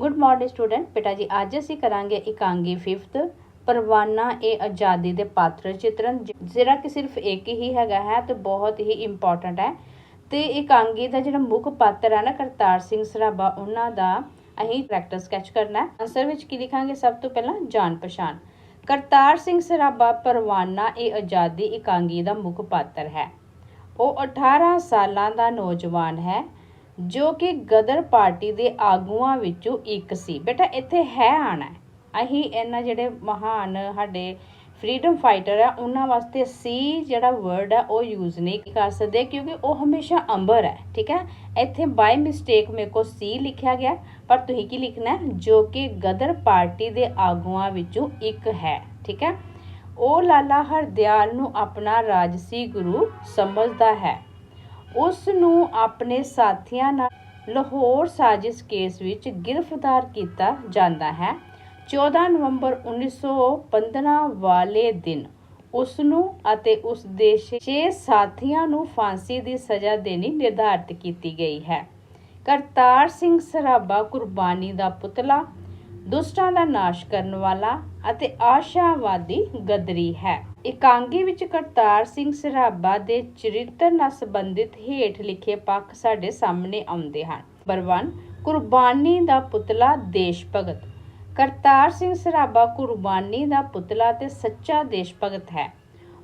Good morning student ਬੇਟਾ ਜੀ, ਅੱਜ ਅਸੀਂ ਕਰਾਂਗੇ ਇਕਾਂਗੀ 5th ਪਰਵਾਨਾ ਇਹ ਆਜ਼ਾਦੀ ਦੇ ਪਾਤਰ ਚਿਤਰਨ, ਜਿਹੜਾ ਕਿ ਸਿਰਫ ਇੱਕ ਹੀ ਹੈਗਾ ਹੈ ਤੇ ਬਹੁਤ ਹੀ ਇੰਪੋਰਟੈਂਟ ਹੈ। ਤੇ ਇਕਾਂਗੀ ਦਾ ਜਿਹੜਾ ਮੁੱਖ ਪਾਤਰ ਹੈ ਨਾ ਕਰਤਾਰ ਸਿੰਘ ਸਰਾਭਾ, ਉਹਨਾਂ ਦਾ ਅਸੀਂ ਕਰੈਕਟਰ ਸਕੈਚ ਕਰਨਾ ਹੈ। ਆਨਸਰ ਵਿੱਚ ਕੀ ਲਿਖਾਂਗੇ? ਸਭ ਤੋਂ ਪਹਿਲਾਂ ਜਾਣ ਪਛਾਣ। ਕਰਤਾਰ ਸਿੰਘ ਸਰਾਭਾ, ਪਰਵਾਨਾ ਇਹ ਆਜ਼ਾਦੀ ਇਕਾਂਗੀ ਦਾ ਮੁੱਖ ਪਾਤਰ ਹੈ। ਉਹ 18 ਸਾਲਾਂ ਦਾ ਨੌਜਵਾਨ ਹੈ। ਜੋ ਕਿ ਗਦਰ ਪਾਰਟੀ ਦੇ ਆਗੂਆਂ ਵਿੱਚੋਂ ਇੱਕ ਸੀ। ਬੇਟਾ, ਇੱਥੇ ਹੈ ਆਣਾ ਹੈ। ਅਸੀਂ ਇਹਨਾਂ ਜਿਹੜੇ ਮਹਾਨ ਸਾਡੇ ਫਰੀडम ਫਾਈਟਰ ਆ, ਉਹਨਾਂ ਵਾਸਤੇ ਸੀ ਜਿਹੜਾ ਵਰਡ ਹੈ ਉਹ ਯੂਜ਼ ਨਹੀਂ ਕਰ ਸਕਦੇ ਕਿਉਂਕਿ ਉਹ ਹਮੇਸ਼ਾ ਅੰਬਰ ਹੈ, ਠੀਕ ਹੈ? ਇੱਥੇ ਬਾਈ ਮਿਸਟੇਕ ਮੇਰੇ ਕੋ ਸੀ ਲਿਖਿਆ ਗਿਆ, ਪਰ ਤੁਸੀਂ ਕੀ ਲਿਖਣਾ ਜੋ ਕਿ ਗਦਰ ਪਾਰਟੀ ਦੇ ਆਗੂਆਂ ਵਿੱਚੋਂ ਇੱਕ ਹੈ, ਠੀਕ ਹੈ? ਉਹ ਲਾਲਾ ਹਰਦਿਆਲ ਨੂੰ ਆਪਣਾ ਰਾਜਸੀ ਗੁਰੂ ਸਮਝਦਾ ਹੈ। ਉਸ ਨੂੰ ਆਪਣੇ ਸਾਥੀਆਂ ਨਾਲ ਲਾਹੌਰ ਸਾਜ਼ਿਸ਼ ਕੇਸ ਵਿੱਚ ਗ੍ਰਿਫਤਾਰ ਕੀਤਾ ਜਾਂਦਾ ਹੈ। 14 ਨਵੰਬਰ 1915 ਵਾਲੇ ਦਿਨ ਉਸ ਨੂੰ ਅਤੇ ਉਸ ਦੇ 6 ਸਾਥੀਆਂ ਨੂੰ ਫਾਂਸੀ ਦੀ ਸਜ਼ਾ ਦੇਣੀ ਨਿਰਧਾਰਤ ਕੀਤੀ ਗਈ ਹੈ। ਕਰਤਾਰ ਸਿੰਘ ਸਰਾਭਾ ਕੁਰਬਾਨੀ ਦਾ ਪੁਤਲਾ ਦੁਸ਼ਟਾਂ ਦਾ ਨਾਸ਼ ਕਰਨ ਵਾਲਾ ਅਤੇ ਆਸ਼ਾਵਾਦੀ ਗਦਰੀ ਹੈ। ਇਕਾਂਗੀ ਵਿੱਚ ਕਰਤਾਰ ਸਿੰਘ ਸਰਾਭਾ ਦੇ ਚਰਿੱਤਰ ਨਾਲ ਸੰਬੰਧਿਤ ਹੇਠ ਲਿਖੇ ਪੱਖ ਸਾਡੇ ਸਾਹਮਣੇ ਆਉਂਦੇ ਹਨ। ਨੰਬਰ 1 ਕੁਰਬਾਨੀ ਦਾ ਪੁਤਲਾ ਦੇਸ਼ ਭਗਤ। ਕਰਤਾਰ ਸਿੰਘ ਸਰਾਭਾ ਕੁਰਬਾਨੀ ਦਾ ਪੁਤਲਾ ਤੇ ਸੱਚਾ ਦੇਸ਼ ਭਗਤ ਹੈ।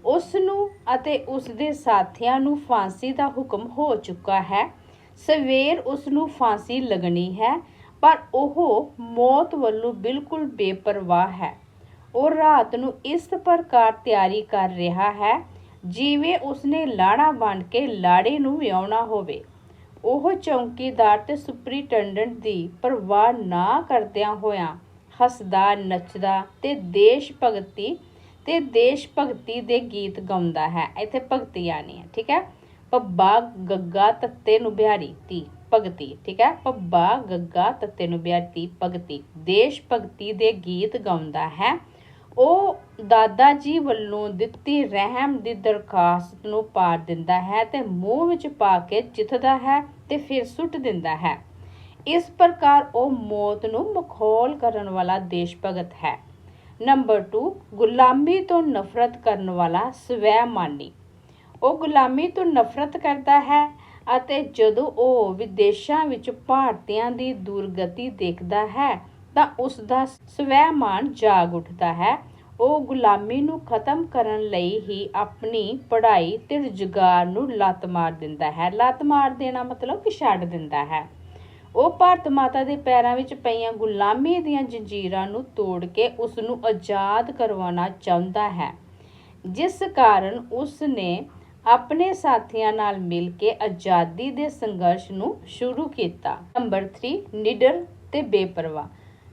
ਉਸ ਨੂੰ ਅਤੇ ਉਸ ਦੇ ਸਾਥੀਆਂ ਨੂੰ ਫਾਂਸੀ ਦਾ ਹੁਕਮ ਹੋ ਚੁੱਕਾ ਹੈ। ਸਵੇਰ ਉਸ ਨੂੰ ਫਾਂਸੀ ਲੱਗਣੀ ਹੈ ਪਰ ਉਹ ਮੌਤ ਵੱਲੋਂ ਬਿਲਕੁਲ ਬੇਪਰਵਾਹ ਹੈ। ਉਹ ਰਾਤ ਨੂੰ ਇਸ ਪ੍ਰਕਾਰ ਤਿਆਰੀ ਕਰ ਰਿਹਾ ਹੈ, ਜਿਵੇਂ ਉਸਨੇ ਲਾੜਾ ਬਣ ਕੇ ਲਾੜੇ ਨੂੰ ਵਿਆਹਣਾ ਹੋਵੇ। ਉਹ ਚੌਕੀਦਾਰ ਤੇ ਸੁਪਰੀਟੈਂਡੈਂਟ ਦੀ ਪਰਵਾਹ ਨਾ ਕਰਦਿਆਂ ਹੋਇਆਂ ਹੱਸਦਾ, ਨੱਚਦਾ ਤੇ ਦੇਸ਼ ਭਗਤੀ ਤੇ ਦੇਸ਼ ਭਗਤੀ ਦੇ ਗੀਤ ਗਾਉਂਦਾ ਹੈ। ਇੱਥੇ ਭਗਤੀ ਆਣੀ ਹੈ, ਠੀਕ ਹੈ? ਪੱਬਾ, ਗੱਗਾ, ਤੱਤੇ ਨੂੰ ਬਿਹਾਰੀ ਤੀ ਭਗਤੀ, ਠੀਕ ਹੈ? ਪੱਬਾ ਗੱਗਾ, ਤੱਤੇ ਨੂੰ ਬਿਹਾਰੀ ਭਗਤੀ। ਦੇਸ਼ ਭਗਤੀ ਦੇ ਗੀਤ ਗਾਉਂਦਾ ਹੈ। ਉਹ ਦਾਦਾ ਜੀ ਵੱਲੋਂ ਦਿੱਤੀ ਰਹਿਮ ਦੀ ਦਰਖਾਸਤ ਨੂੰ ਪਾੜ ਦਿੰਦਾ ਹੈ ਤੇ ਮੂੰਹ ਵਿੱਚ ਪਾ ਕੇ ਚਿੱਥਦਾ ਹੈ ਤੇ ਫਿਰ ਸੁੱਟ ਦਿੰਦਾ ਹੈ। ਇਸ ਪ੍ਰਕਾਰ ਉਹ ਮੌਤ ਨੂੰ ਮਖੌਲ ਕਰਨ ਵਾਲਾ ਦੇਸ਼ ਭਗਤ ਹੈ। ਨੰਬਰ 2 ਗੁਲਾਮੀ ਤੋਂ ਨਫ਼ਰਤ ਕਰਨ ਵਾਲਾ ਸਵੈਮਾਨੀ। ਉਹ ਗੁਲਾਮੀ ਤੋਂ ਨਫ਼ਰਤ ਕਰਦਾ ਹੈ ਅਤੇ ਜਦੋਂ ਉਹ ਵਿਦੇਸ਼ਾਂ ਵਿੱਚ ਭਾਰਤੀਆਂ ਦੀ ਦੁਰਗਤੀ ਦੇਖਦਾ ਹੈ, ਤਾਂ ਉਸ ਦਾ ਸਵੈਮਾਨ ਜਾਗ ਉੱਠਦਾ ਹੈ। ਉਹ ਗੁਲਾਮੀ ਨੂੰ ਖਤਮ ਕਰਨ ਲਈ ਹੀ ਆਪਣੀ ਪੜ੍ਹਾਈ ਤੇ ਰੁਜ਼ਗਾਰ ਨੂੰ ਲੱਤ ਮਾਰ ਦਿੰਦਾ ਹੈ। ਲੱਤ ਮਾਰ ਦੇਣਾ ਮਤਲਬ ਕਿ ਛੱਡ ਦਿੰਦਾ ਹੈ। ਉਹ ਭਾਰਤ ਮਾਤਾ ਦੇ ਪੈਰਾਂ ਵਿੱਚ ਪਈਆਂ ਗੁਲਾਮੀ ਦੀਆਂ ਜੰਜੀਰਾਂ ਨੂੰ ਤੋੜ ਕੇ ਉਸ ਨੂੰ ਆਜ਼ਾਦ ਕਰਵਾਉਣਾ ਚਾਹੁੰਦਾ ਹੈ। ਜਿਸ ਕਾਰਨ ਉਸ ਨੇ ਆਪਣੇ ਸਾਥੀਆਂ ਨਾਲ ਮਿਲ ਕੇ ਆਜ਼ਾਦੀ ਦੇ ਸੰਘਰਸ਼ ਨੂੰ ਸ਼ੁਰੂ ਕੀਤਾ। ਨੰਬਰ 3 ਨਿਡਰ ਤੇ ਬੇਪਰਵਾਹ।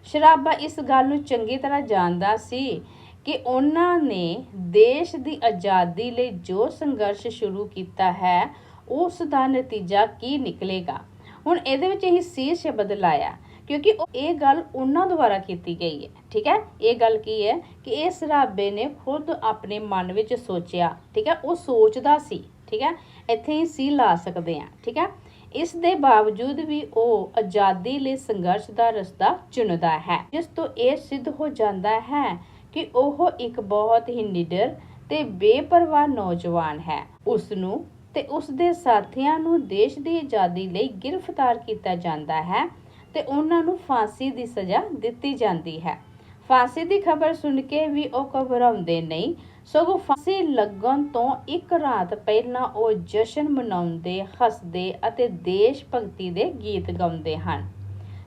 ਸ਼ਰਾਬਾ ਇਸ ਗੱਲ ਨੂੰ ਚੰਗੀ ਤਰ੍ਹਾਂ ਜਾਣਦਾ ਸੀ ਕਿ ਉਹਨਾਂ ਨੇ ਦੇਸ਼ ਦੀ ਆਜ਼ਾਦੀ ਲਈ ਜੋ ਸੰਘਰਸ਼ ਸ਼ੁਰੂ ਕੀਤਾ ਹੈ, ਉਸ ਦਾ ਨਤੀਜਾ ਕੀ ਨਿਕਲੇਗਾ। ਹੁਣ ਇਹਦੇ ਵਿੱਚ ਇਹ ਸੀ ਸ਼ਬਦ ਲਾਇਆ ਕਿਉਂਕਿ ਉਹ ਇਹ ਗੱਲ ਉਹਨਾਂ ਦੁਆਰਾ ਕੀਤੀ ਗਈ ਹੈ। ਠੀਕ ਹੈ? ਇਹ ਗੱਲ ਕੀ ਹੈ ਕਿ ਇਹ ਸਰਾਬੇ ਨੇ ਖੁਦ ਆਪਣੇ ਮਨ ਵਿੱਚ ਸੋਚਿਆ। ਠੀਕ ਹੈ? ਉਹ ਸੋਚਦਾ ਸੀ। ਠੀਕ ਹੈ? ਇੱਥੇ ਹੀ ਸੀ ਲਾ ਸਕਦੇ ਆ ਠੀਕ ਹੈ? ਇਸ ਦੇ ਬਾਵਜੂਦ ਵੀ ਉਹ ਆਜ਼ਾਦੀ ਲਈ ਸੰਘਰਸ਼ ਦਾ ਰਸਤਾ ਚੁਣਦਾ ਹੈ। ਜਿਸ ਤੋਂ ਇਹ ਸਿੱਧ ਹੋ ਜਾਂਦਾ ਹੈ ਕਿ ਉਹ ਇੱਕ ਬਹੁਤ ਹੀ ਨਿਡਰ ਤੇ ਬੇਪਰਵਾਹ ਨੌਜਵਾਨ ਹੈ। ਉਸ ਨੂੰ ਤੇ ਉਸ ਦੇ ਸਾਥੀਆਂ ਨੂੰ ਦੇਸ਼ ਦੀ ਆਜ਼ਾਦੀ ਲਈ ਗ੍ਰਿਫਤਾਰ ਕੀਤਾ ਜਾਂਦਾ ਹੈ। ਤੇ ਉਹਨਾਂ ਨੂੰ ਫਾਂਸੀ ਦੀ ਸਜ਼ਾ ਦਿੱਤੀ ਜਾਂਦੀ ਹੈ। ਫਾਂਸੀ ਦੀ ਖਬਰ ਸੁਣ ਕੇ ਵੀ ਉਹ ਘਬਰਾਉਂਦੇ ਨਹੀਂ। ਸਗੋਂ ਫਾਂਸੀ ਲੱਗਣ ਤੋਂ ਇੱਕ ਰਾਤ ਪਹਿਲਾਂ ਉਹ ਜਸ਼ਨ ਮਨਾਉਂਦੇ, ਹੱਸਦੇ ਅਤੇ ਦੇਸ਼ ਭਗਤੀ ਦੇ ਗੀਤ ਗਾਉਂਦੇ ਹਨ।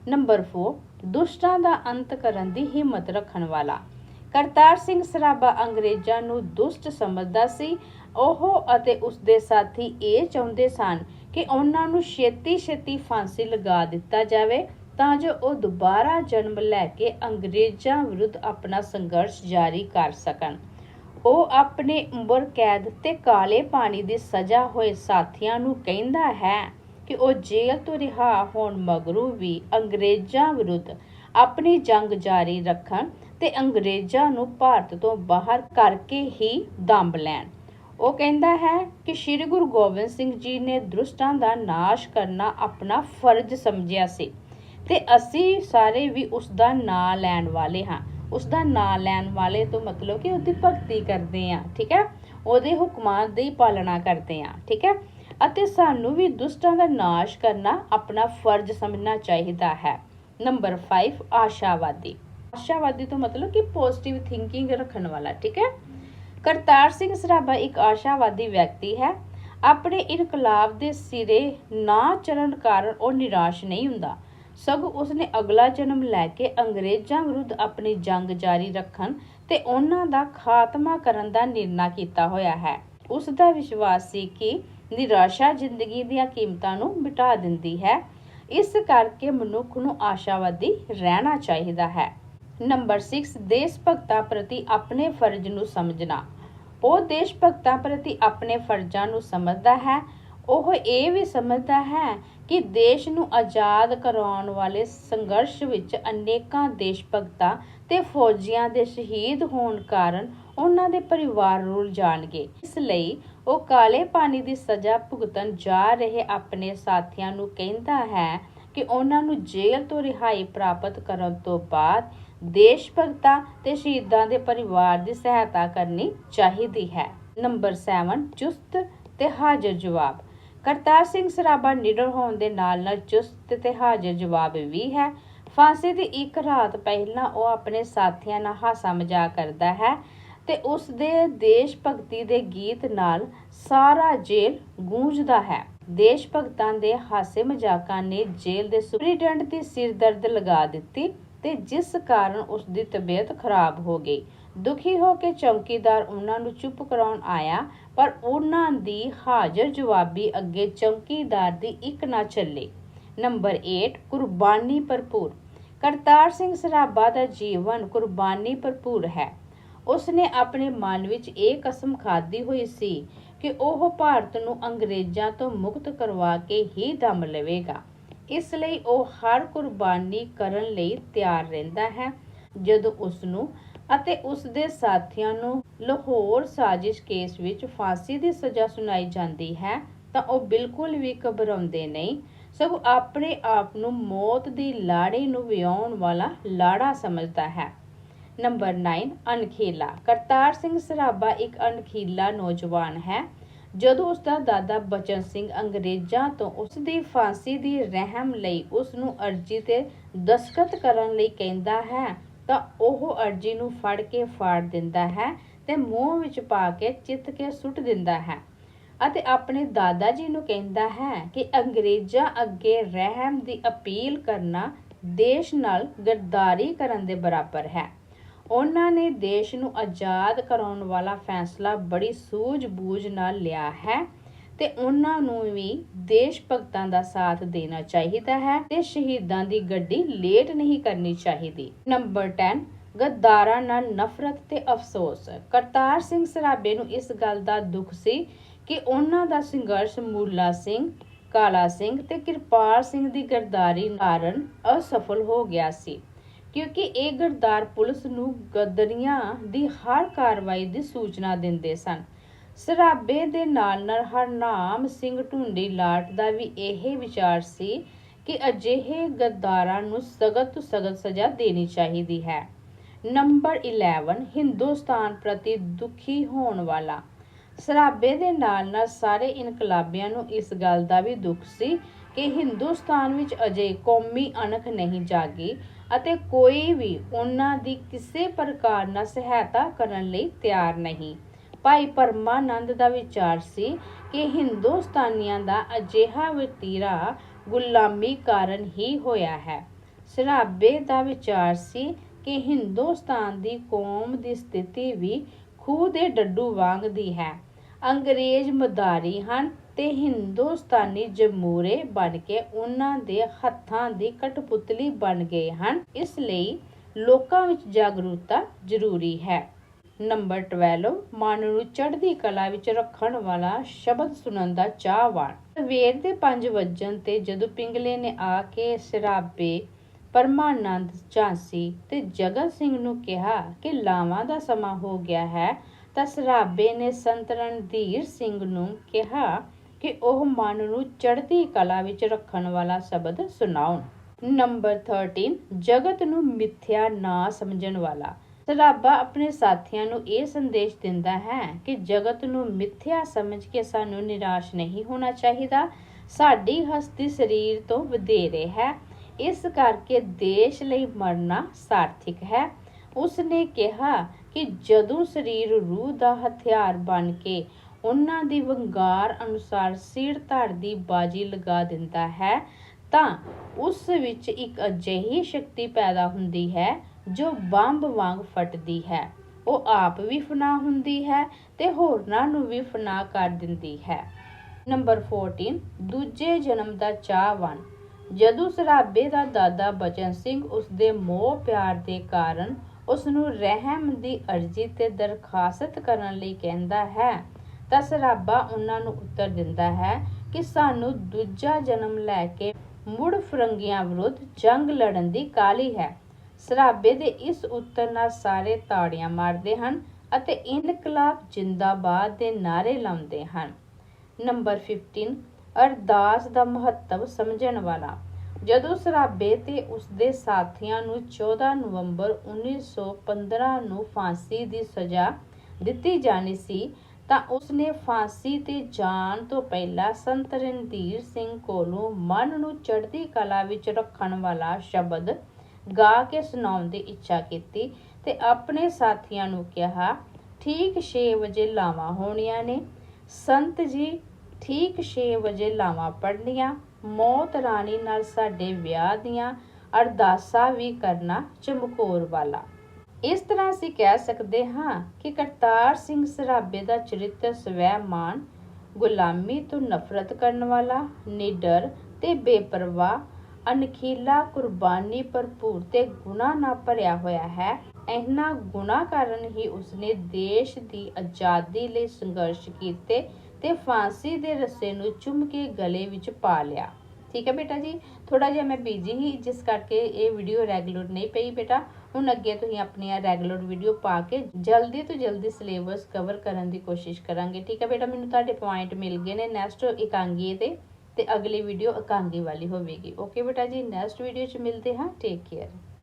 ਨੰਬਰ 4 ਦੁਸ਼ਟਾਂ ਦਾ ਅੰਤ ਕਰਨ ਦੀ ਹਿੰਮਤ ਰੱਖਣ ਵਾਲਾ। ਕਰਤਾਰ ਸਿੰਘ ਸਰਾਭਾ ਅੰਗਰੇਜ਼ਾਂ ਨੂੰ ਦੁਸ਼ਟ ਸਮਝਦਾ ਸੀ। ਉਹ ਅਤੇ ਉਸ ਦੇ ਸਾਥੀ ਇਹ ਚਾਹੁੰਦੇ ਸਨ ਕਿ ਉਹਨਾਂ ਨੂੰ ਛੇਤੀ-ਛੇਤੀ ਫਾਂਸੀ ਲਗਾ ਦਿੱਤਾ ਜਾਵੇ, ਤਾਂ ਜੋ ਉਹ ਦੁਬਾਰਾ ਜਨਮ ਲੈ ਕੇ ਅੰਗਰੇਜ਼ਾਂ ਵਿਰੁੱਧ ਆਪਣਾ ਸੰਘਰਸ਼ ਜਾਰੀ ਕਰ ਸਕਣ। ਉਹ ਆਪਣੇ ਉਮਰ, ਕੈਦ ਤੇ ਕਾਲੇ ਪਾਣੀ ਦੀ ਸਜ਼ਾ ਹੋਏ ਸਾਥੀਆਂ ਨੂੰ ਕਹਿੰਦਾ ਹੈ ਕਿ ਉਹ ਜੇਲ੍ਹ ਤੋਂ ਰਿਹਾ ਹੋਣ ਮਗਰੋਂ ਵੀ ਅੰਗਰੇਜ਼ਾਂ ਵਿਰੁੱਧ ਆਪਣੀ ਜੰਗ ਜਾਰੀ ਰੱਖਣ ਤੇ ਅੰਗਰੇਜ਼ਾਂ ਨੂੰ ਭਾਰਤ ਤੋਂ ਬਾਹਰ ਕਰਕੇ ਹੀ ਦੰਬ ਲੈਣ। ਉਹ ਕਹਿੰਦਾ ਹੈ ਕਿ ਸ੍ਰੀ ਗੁਰੂ ਗੋਬਿੰਦ ਸਿੰਘ ਜੀ ਨੇ ਦੁਸ਼ਟਾਂ ਦਾ ਨਾਸ਼ ਕਰਨਾ ਆਪਣਾ ਫਰਜ਼ ਸਮਝਿਆ ਸੀ ਤੇ ਅਸੀਂ ਸਾਰੇ ਵੀ ਉਸ ਦਾ ਨਾਂ ਲੈਣ ਵਾਲੇ ਹਾਂ। ਉਸ ਦਾ ਨਾਂ ਲੈਣ ਵਾਲੇ ਤੋਂ ਮਤਲਬ ਕਿ ਉਹਦੀ ਭਗਤੀ ਕਰਦੇ ਆ ਠੀਕ ਹੈ? ਉਹਦੇ ਹੁਕਮਾਂ ਦੀ ਪਾਲਣਾ ਕਰਦੇ ਆ ਠੀਕ ਹੈ? ਅਤੇ ਸਾਨੂੰ ਵੀ ਦੁਸ਼ਟਾਂ ਦਾ ਨਾਸ਼ ਕਰਨਾ ਆਪਣਾ ਫਰਜ਼ ਸਮਝਣਾ ਚਾਹੀਦਾ ਹੈ। ਨੰਬਰ 5 ਆਸ਼ਾਵਾਦੀ। ਆਸ਼ਾਵਾਦੀ ਤੋਂ ਮਤਲਬ ਕਿ ਪੋਜ਼ਿਟਿਵ ਥਿੰਕਿੰਗ ਰੱਖਣ ਵਾਲਾ, ਠੀਕ ਹੈ? ਕਰਤਾਰ ਸਿੰਘ ਸਰਾਭਾ ਇੱਕ ਆਸ਼ਾਵਾਦੀ ਵਿਅਕਤੀ ਹੈ। ਆਪਣੇ ਇਨਕਲਾਬ ਦੇ ਸਿਰੇ ਨਾ ਚੱਲਣ ਕਾਰਨ ਉਹ ਨਿਰਾਸ਼ ਨਹੀਂ ਹੁੰਦਾ। ਸਗੋਂ ਉਸਨੇ ਅਗਲਾ ਜਨਮ ਲੈ ਕੇ ਅੰਗਰੇਜ਼ਾਂ ਵਿਰੁੱਧ ਆਪਣੀ ਜੰਗ ਜਾਰੀ ਰੱਖਣ ਤੇ ਉਹਨਾਂ ਦਾ ਖਾਤਮਾ ਕਰਨ ਦਾ ਨਿਰਣਾ ਕੀਤਾ ਹੋਇਆ ਹੈ। ਉਸ ਦਾ ਵਿਸ਼ਵਾਸ ਸੀ ਕਿ ਨਿਰਾਸ਼ਾ ਜ਼ਿੰਦਗੀ ਦੀਆਂ ਕੀਮਤਾਂ ਨੂੰ ਮਿਟਾ ਦਿੰਦੀ ਹੈ। ਇਸ ਕਰਕੇ ਮਨੁੱਖ ਨੂੰ ਆਸ਼ਾਵਾਦੀ ਰਹਿਣਾ ਚਾਹੀਦਾ ਹੈ। ਨੰਬਰ 6 ਦੇਸ਼ ਭਗਤਾਂ ਪ੍ਰਤੀ ਆਪਣੇ ਫਰਜ਼ ਨੂੰ ਸਮਝਣਾ। ਉਹ ਦੇਸ਼ ਭਗਤਾਂ ਪ੍ਰਤੀ ਆਪਣੇ ਫਰਜ਼ਾਂ ਨੂੰ ਸਮਝਦਾ ਹੈ। ਉਹ ਇਹ ਵੀ ਸਮਝਦਾ ਹੈ ਕਿ ਦੇਸ਼ ਨੂੰ ਆਜ਼ਾਦ ਕਰਾਉਣ ਵਾਲੇ ਸੰਘਰਸ਼ ਵਿੱਚ ਅਨੇਕਾਂ ਦੇਸ਼ ਭਗਤਾਂ ਤੇ ਫੌਜੀਆਂ ਦੇ ਸ਼ਹੀਦ ਹੋਣ ਕਾਰਨ ਉਹਨਾਂ ਦੇ ਪਰਿਵਾਰ ਰੁਲ ਜਾਣਗੇ। ਇਸ ਲਈ ਉਹ ਕਾਲੇ ਪਾਣੀ ਦੀ ਸਜ਼ਾ ਭੁਗਤਣ ਜਾ ਰਹੇ ਆਪਣੇ ਸਾਥੀਆਂ ਨੂੰ ਕਹਿੰਦਾ ਹੈ ਕਿ ਉਹਨਾਂ ਨੂੰ ਜੇਲ੍ਹ ਤੋਂ ਰਿਹਾਈ ਪ੍ਰਾਪਤ ਕਰਨ ਤੋਂ ਬਾਅਦ ਦੇਸ਼ ਭਗਤਾਂ ਤੇ ਸ਼ਹੀਦਾਂ ਦੇ ਪਰਿਵਾਰ ਦੀ ਸਹਾਇਤਾ ਕਰਨੀ ਚਾਹੀਦੀ ਹੈ। ਨੰਬਰ 7 ਚੁਸਤ ਤੇ ਹਾਜ਼ਰ ਜਵਾਬ। ਕਰਤਾਰ ਸਿੰਘ ਸਰਾਭਾ ਨਿਡਰ ਹੋਣ ਦੇ ਨਾਲ ਨਾਲ ਚੁਸਤ ਤੇ ਹਾਜ਼ਰ ਜਵਾਬ ਵੀ ਹੈ। ਫਾਂਸੀ ਦੀ ਇੱਕ ਰਾਤ ਪਹਿਲਾਂ ਉਹ ਆਪਣੇ ਸਾਥੀਆਂ ਨਾਲ ਹਾਸਾ ਮਜ਼ਾਕ ਕਰਦਾ ਹੈ ਤੇ ਉਸ ਦੇ ਦੇਸ਼ ਭਗਤੀ ਦੇ ਗੀਤ ਨਾਲ ਸਾਰਾ ਜੇਲ੍ਹ ਗੂੰਜਦਾ ਹੈ। ਦੇਸ਼ ਭਗਤਾਂ ਦੇ ਹਾਸੇ ਮਜ਼ਾਕਾਂ ਨੇ ਜੇਲ੍ਹ ਦੇ ਸੁਪਰੀਡੈਂਟ ਦੀ ਸਿਰ ਦਰਦ ਲਗਾ ਦਿੱਤੀ ਤੇ ਜਿਸ ਕਾਰਨ ਉਸ ਦੀ ਤਬੀਅਤ ਖਰਾਬ ਹੋ ਗਈ। ਦੁਖੀ ਹੋ ਕੇ ਚੌਕੀਦਾਰ ਉਹਨਾਂ ਨੂੰ ਚੁੱਪ ਕਰਾਉਣ ਆਇਆ, ਪਰ ਉਹਨਾਂ ਦੀ ਹਾਜ਼ਰ ਜਵਾਬੀ ਅੱਗੇ ਚੌਕੀਦਾਰ ਦੀ ਇੱਕ ਨਾ ਚੱਲੇ। ਨੰਬਰ 8 ਕੁਰਬਾਨੀ ਭਰਪੂਰ। ਕਰਤਾਰ ਸਿੰਘ ਸਰਾਭਾ ਦਾ ਜੀਵਨ ਕੁਰਬਾਨੀ ਭਰਪੂਰ ਹੈ। ਉਸਨੇ ਆਪਣੇ ਮਨ ਵਿੱਚ ਇਹ ਕਸਮ ਖਾਧੀ ਹੋਈ ਸੀ ਕਿ ਉਹ ਭਾਰਤ ਨੂੰ ਅੰਗਰੇਜ਼ਾਂ ਤੋਂ ਮੁਕਤ ਕਰਵਾ ਕੇ ਹੀ ਦਮ ਲਵੇਗਾ। ਇਸ ਲਈ ਉਹ ਹਰ ਕੁਰਬਾਨੀ ਕਰਨ ਲਈ ਤਿਆਰ ਰਹਿੰਦਾ ਹੈ। ਜਦੋਂ ਉਸ ਨੂੰ ਅਤੇ ਉਸ ਦੇ ਸਾਥੀਆਂ ਨੂੰ ਲਾਹੌਰ ਸਾਜ਼ਿਸ਼ ਕੇਸ ਵਿੱਚ ਫਾਂਸੀ ਦੀ ਸਜ਼ਾ ਸੁਣਾਈ ਜਾਂਦੀ ਹੈ, ਤਾਂ ਉਹ ਬਿਲਕੁਲ ਵੀ ਘਬਰਾਉਂਦੇ ਨਹੀਂ। ਸਗੋਂ ਆਪਣੇ ਆਪ ਨੂੰ ਮੌਤ ਦੀ ਲਾੜੀ ਨੂੰ ਵਿਆਉਣ ਵਾਲਾ ਲਾੜਾ ਸਮਝਦਾ ਹੈ। ਨੰਬਰ 9 ਅਣਖੀਲਾ। ਕਰਤਾਰ ਸਿੰਘ ਸਰਾਭਾ ਇੱਕ ਅਣਖੀਲਾ ਨੌਜਵਾਨ ਹੈ। ਜਦੋਂ ਉਸ ਦਾ ਦਾਦਾ ਬਚਨ ਸਿੰਘ ਅੰਗਰੇਜ਼ਾਂ ਤੋਂ ਉਸ ਦੀ ਫਾਂਸੀ ਦੀ ਰਹਿਮ ਲਈ ਉਸ ਨੂੰ ਅਰਜੀ ਤੇ ਦਸਖਤ ਕਰਨ ਲਈ ਕਹਿੰਦਾ ਹੈ, ਤਾਂ ਉਹ ਅਰਜੀ ਨੂੰ ਫੜ ਕੇ ਫਾੜ ਦਿੰਦਾ ਹੈ ਤੇ ਮੂੰਹ ਵਿੱਚ ਪਾ ਕੇ ਚਿੱਤ ਕੇ ਸੁੱਟ ਦਿੰਦਾ ਹੈ ਅਤੇ ਆਪਣੇ ਦਾਦਾ ਜੀ ਨੂੰ ਕਹਿੰਦਾ ਹੈ ਕਿ ਅੰਗਰੇਜ਼ਾਂ ਅੱਗੇ ਰਹਿਮ ਦੀ ਅਪੀਲ ਕਰਨਾ ਦੇਸ਼ ਨਾਲ ਗਰਦਾਰੀ ਕਰਨ ਦੇ ਬਰਾਬਰ ਹੈ। ਉਹਨਾਂ ਨੇ ਦੇਸ਼ ਨੂੰ ਆਜ਼ਾਦ ਕਰਾਉਣ ਵਾਲਾ ਫੈਸਲਾ ਬੜੀ ਸੂਝ-ਬੂਝ ਨਾਲ ਲਿਆ ਹੈ ਤੇ ਉਹਨਾਂ ਨੂੰ ਵੀ ਦੇਸ਼ ਭਗਤਾਂ ਦਾ ਸਾਥ ਦੇਣਾ ਚਾਹੀਦਾ ਹੈ ਤੇ ਸ਼ਹੀਦਾਂ ਦੀ ਗੱਡੀ ਲੇਟ ਨਹੀਂ ਕਰਨੀ ਚਾਹੀਦੀ। ਨੰਬਰ 10 ਗੱਦਾਰਾਂ ਨਾਲ ਨਫ਼ਰਤ ਤੇ ਅਫਸੋਸ। ਕਰਤਾਰ ਸਿੰਘ ਸਰਾਬੇ ਨੂੰ ਇਸ ਗੱਲ ਦਾ ਦੁੱਖ ਸੀ ਕਿ ਉਹਨਾਂ ਦਾ ਸੰਘਰਸ਼ ਮੂਲਾ ਸਿੰਘ, ਕਾਲਾ ਸਿੰਘ ਤੇ ਕਿਰਪਾਲ ਸਿੰਘ ਦੀ ਗਰਦਾਰੀ ਕਾਰਨ ਅਸਫਲ ਹੋ ਗਿਆ ਸੀ। ਕਿਉਂਕਿ ਇਹ ਗਰਦਾਰ ਪੁਲਿਸ ਨੂੰ ਗਦਰੀਆਂ ਦੀ ਹਰ ਕਾਰਵਾਈ ਦੀ ਸੂਚਨਾ ਦਿੰਦੇ ਸਨ। ਸਰਾਬੇ ਦੇ ਨਾਲ ਨਾਲ ਹਰਨਾਮ ਸਿੰਘ ਢੁੰਡੀ ਲਾਟ ਦਾ ਵੀ ਇਹ ਵਿਚਾਰ ਸੀ ਕਿ ਅਜਿਹੇ ਗੱਦਾਰਾਂ ਨੂੰ ਸਖਤ ਤੋਂ ਸਖਤ ਸਜ਼ਾ ਦੇਣੀ ਚਾਹੀਦੀ ਹੈ। ਨੰਬਰ 11 ਹਿੰਦੁਸਤਾਨ ਪ੍ਰਤੀ ਦੁਖੀ ਹੋਣ ਵਾਲਾ। ਸਰਾਬੇ ਦੇ ਨਾਲ ਨਾਲ ਸਾਰੇ ਇਨਕਲਾਬੀਆਂ ਨੂੰ ਇਸ ਗੱਲ ਦਾ ਵੀ ਦੁੱਖ ਸੀ ਕਿ ਹਿੰਦੁਸਤਾਨ ਵਿੱਚ ਅਜੇ ਕੌਮੀ ਅਣਖ ਨਹੀਂ ਜਾਗੀ ਅਤੇ ਕੋਈ ਵੀ ਉਹਨਾਂ ਦੀ ਕਿਸੇ ਪ੍ਰਕਾਰ ਨਾਲ ਸਹਾਇਤਾ ਕਰਨ ਲਈ ਤਿਆਰ ਨਹੀਂ। ਭਾਈ ਪਰਮਾਨੰਦ ਦਾ ਵਿਚਾਰ ਸੀ ਕਿ ਹਿੰਦੁਸਤਾਨੀਆਂ ਦਾ ਅਜਿਹਾ ਵਤੀਰਾ ਗੁਲਾਮੀ ਕਾਰਨ ਹੀ ਹੋਇਆ ਹੈ। ਸਰਾਬੇ ਦਾ ਵਿਚਾਰ ਸੀ ਕਿ ਹਿੰਦੁਸਤਾਨ ਦੀ ਕੌਮ ਦੀ ਸਥਿਤੀ ਵੀ ਖੂਹ ਦੇ ਡੱਡੂ ਵਾਂਗ ਦੀ ਹੈ। ਅੰਗਰੇਜ਼ ਮਦਾਰੀ ਹਨ ਤੇ ਹਿੰਦੁਸਤਾਨੀ ਜਮੂਰੇ ਬਣ ਕੇ ਉਹਨਾਂ ਦੇ ਹੱਥਾਂ ਦੀ ਕਠਪੁਤਲੀ ਬਣ ਗਏ ਹਨ। ਇਸ ਲਈ ਲੋਕਾਂ ਵਿੱਚ ਜਾਗਰੂਕਤਾ ਜ਼ਰੂਰੀ ਹੈ। ਨੰਬਰ 12 ਮਨ ਨੂੰ ਚੜ੍ਹਦੀ ਕਲਾ ਵਿੱਚ ਰੱਖਣ ਵਾਲਾ ਸ਼ਬਦ ਸੁਣਨ ਦਾ ਚਾਹਵਾਨ। ਸਵੇਰ ਦੇ 5 ਵਜਣ ਤੇ ਜਦੋਂ ਪਿੰਗਲੇ ਨੇ ਆ ਕੇ ਸਰਾਬੇ, ਪਰਮਾਨੰਦ ਝਾਂਸੀ ਤੇ ਜਗਤ ਸਿੰਘ ਨੂੰ ਕਿਹਾ ਕਿ ਲਾਵਾਂ ਦਾ ਸਮਾਂ ਹੋ ਗਿਆ ਹੈ, ਤਾਂ ਸਰਾਬੇ ਨੇ ਸੰਤ ਰਣਧੀਰ ਸਿੰਘ ਨੂੰ ਕਿਹਾ ਕਿ ਉਹ ਮਨ ਨੂੰ ਚੜ੍ਹਦੀ ਕਲਾ ਵਿੱਚ ਰੱਖਣ ਵਾਲਾ ਸ਼ਬਦ ਸੁਣਾਉਣ। ਨੰਬਰ 13 ਜਗਤ ਨੂੰ ਮਿੱਥਿਆ ਨਾ ਸਮਝਣ ਵਾਲਾ। ਸਰਾਬਾ ਆਪਣੇ ਸਾਥੀਆਂ ਨੂੰ ਇਹ ਸੰਦੇਸ਼ ਦਿੰਦਾ ਹੈ ਕਿ ਜਗਤ ਨੂੰ ਮਿੱਥਿਆ ਸਮਝ ਕੇ ਸਾਨੂੰ ਨਿਰਾਸ਼ ਨਹੀਂ ਹੋਣਾ ਚਾਹੀਦਾ। ਸਾਡੀ ਹਸਤੀ ਸਰੀਰ ਤੋਂ ਵਧੇਰੇ ਹੈ। ਇਸ ਕਰਕੇ ਦੇਸ਼ ਲਈ ਮਰਨਾ ਸਾਰਥਿਕ ਹੈ। ਉਸ ਨੇ ਕਿਹਾ ਕਿ ਜਦੋਂ ਸਰੀਰ ਰੂਹ ਦਾ ਹਥਿਆਰ ਬਣ ਕੇ ਉਹਨਾਂ ਦੀ ਵੰਗਾਰ ਅਨੁਸਾਰ ਸਿਰ ਧੜ ਦੀ ਬਾਜੀ ਲਗਾ ਦਿੰਦਾ ਹੈ, ਤਾਂ ਉਸ ਵਿੱਚ ਇੱਕ ਅਜਿਹੀ ਸ਼ਕਤੀ ਪੈਦਾ ਹੁੰਦੀ ਹੈ ਜੋ ਬੰਬ ਵਾਂਗ ਫਟਦੀ ਹੈ। ਉਹ ਆਪ ਵੀ ਫਨਾ ਹੁੰਦੀ ਹੈ ਤੇ ਹੋਰਨਾਂ ਨੂੰ ਵੀ ਫਨਾ ਕਰ ਦਿੰਦੀ ਹੈ। ਨੰਬਰ 14 ਦੂਜੇ ਜਨਮ ਦਾ ਚਾਹਵਾਨ ਜਦੋਂ ਸਰਾਬੇ ਦਾ ਦਾਦਾ ਬਚਨ ਸਿੰਘ ਉਸ ਦੇ ਮੋਹ ਪਿਆਰ ਦੇ ਕਾਰਨ ਉਸ ਨੂੰ ਰਹਿਮ ਦੀ ਅਰਜ਼ੀ ਤੇ ਦਰਖਾਸਤ ਕਰਨ ਲਈ ਕਹਿੰਦਾ ਹੈ ਤਾਂ ਸਰਾਬਾ ਉਹਨਾਂ ਨੂੰ ਉੱਤਰ ਦਿੰਦਾ ਹੈ ਕਿ ਸਾਨੂੰ ਦੂਜਾ ਜਨਮ ਲੈ ਕੇ ਮੁੜ ਫਰੰਗੀਆਂ ਵਿਰੁੱਧ ਜੰਗ ਲੜਨ ਦੀ ਕਾਲੀ ਹੈ। ਸਰਾਬੇ ਦੇ ਇਸ ਉੱਤਰ ਨਾਲ ਸਾਰੇ ਤਾੜੀਆਂ ਮਾਰਦੇ ਹਨ ਅਤੇ ਇਨਕਲਾਬ ਜਿੰਦਾਬਾਦ ਦੇ ਨਾਰੇ ਲਾਉਂਦੇ ਹਨ। ਨੰਬਰ 15 ਅਰਦਾਸ ਦਾ ਮਹੱਤਵ ਸਮਝਣ ਵਾਲਾ। ਜਦੋਂ ਸਰਾਬੇ ਤੇ ਉਸਦੇ ਸਾਥੀਆਂ ਨੂੰ 14 ਨਵੰਬਰ 1915 ਨੂੰ ਫਾਂਸੀ ਦੀ ਸਜ਼ਾ ਦਿੱਤੀ ਜਾਣੀ ਸੀ ਤਾਂ ਉਸਨੇ ਫਾਂਸੀ ਤੇ ਜਾਣ ਤੋਂ ਪਹਿਲਾਂ ਸੰਤ ਰਣਧੀਰ ਸਿੰਘ ਕੋਲੋਂ ਮਨ ਨੂੰ ਚੜ੍ਹਦੀ ਕਲਾ ਵਿੱਚ ਰੱਖਣ ਵਾਲਾ ਸ਼ਬਦ ਗਾ ਕੇ ਸੁਣਾਉਣ ਦੀ ਇੱਛਾ ਕੀਤੀ ਤੇ ਆਪਣੇ ਸਾਥੀਆਂ ਨੂੰ ਕਿਹਾ, ਠੀਕ 6 ਵਜੇ ਲਾਵਾਂ ਹੋਣੀਆਂ ਨੇ। ਸੰਤ ਜੀ, ਠੀਕ 6 ਵਜੇ ਲਾਵਾਂ ਪੜਨੀਆਂ ਮੌਤ ਰਾਣੀ ਨਾਲ ਸਾਡੇ ਵਿਆਹ ਦੀਆਂ ਅਰਦਾਸਾਂ ਵੀ ਕਰਨਾ ਚਮਕੌਰ ਵਾਲਾ। ਇਸ ਤਰ੍ਹਾਂ ਅਸੀਂ ਕਹਿ ਸਕਦੇ ਹਾਂ ਕਿ ਕਰਤਾਰ ਸਿੰਘ ਸਰਾਬੇ ਦਾ ਚਰਿੱਤਰ ਸਵੈਮਾਨ, ਗੁਲਾਮੀ ਤੋਂ ਨਫ਼ਰਤ ਕਰਨ ਵਾਲਾ, ਨਿਡਰ ਤੇ ਬੇਪਰਵਾਹ, ਅਣਖੀਲਾ ਕੁਰਬਾਨੀ ਭਰਪੂਰ ਤੇ ਗੁਨਾਹ ਨਾਲ ਭਰਿਆ ਹੋਇਆ ਹੈ, ਇਹਨਾਂ ਗੁਨਾਹ ਕਾਰਨ ਹੀ ਉਸਨੇ ਦੇਸ਼ ਦੀ ਆਜ਼ਾਦੀ ਲਈ ਸੰਘਰਸ਼ ਕੀਤੇ ਤੇ ਫਾਂਸੀ ਦੇ ਰੱਸੇ ਨੂੰ ਚੁੰਮ ਕੇ ਗਲੇ ਵਿੱਚ ਪਾ ਲਿਆ। ਠੀਕ ਹੈ ਬੇਟਾ ਜੀ ਥੋੜਾ ਜਿਹਾ ਮੈਂ ਬੀਜੀ ਹੀ ਜਿਸ ਕਰਕੇ ਇਹ ਵੀਡੀਓ ਰੈਗੂਲਰ ਨਹੀਂ ਪਈ ਬੇਟਾ। ਹੁਣ ਅੱਗੇ ਤੁਸੀਂ ਆਪਣੀਆਂ ਰੈਗੂਲਰ ਵੀਡੀਓ ਪਾ ਕੇ ਜਲਦੀ ਤੋਂ ਜਲਦੀ ਸਿਲੇਬਸ ਕਵਰ ਕਰਨ ਦੀ ਕੋਸ਼ਿਸ਼ ਕਰਾਂਗੇ। ਠੀਕ ਹੈ ਬੇਟਾ, ਮੈਨੂੰ ਤੁਹਾਡੇ ਪੁਆਇੰਟ ਮਿਲ ਗਏ ਨੇ। ਨੈਕਸਟ ਇਕਾਂਗੀ ਦੇ ਤੇ ਅਗਲੀ ਵੀਡੀਓ ਇਕਾਂਗੀ ਵਾਲੀ ਹੋਵੇਗੀ। ਓਕੇ ਬੇਟਾ ਜੀ ਨੈਕਸਟ ਵੀਡੀਓ 'ਚ ਮਿਲਦੇ ਹਾਂ। Take care